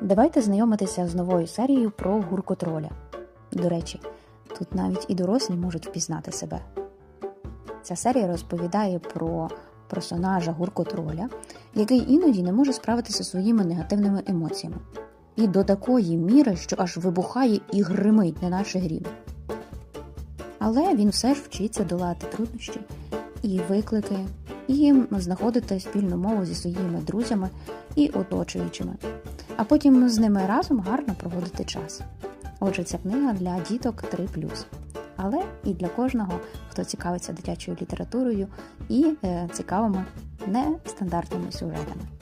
Давайте знайомитися з новою серією про гуркотроля. До речі, тут навіть і дорослі можуть впізнати себе. Ця серія розповідає про персонажа гуркотроля, який іноді не може справитися зі своїми негативними емоціями. І до такої міри, що аж вибухає і гримить, не наче гріб. Але він все ж вчиться долати труднощі і виклики, і знаходити спільну мову зі своїми друзями і оточуючими, а потім з ними разом гарно проводити час. Отже, ця книга для діток 3 але і для кожного, хто цікавиться дитячою літературою і е, цікавими нестандартними сюжетами.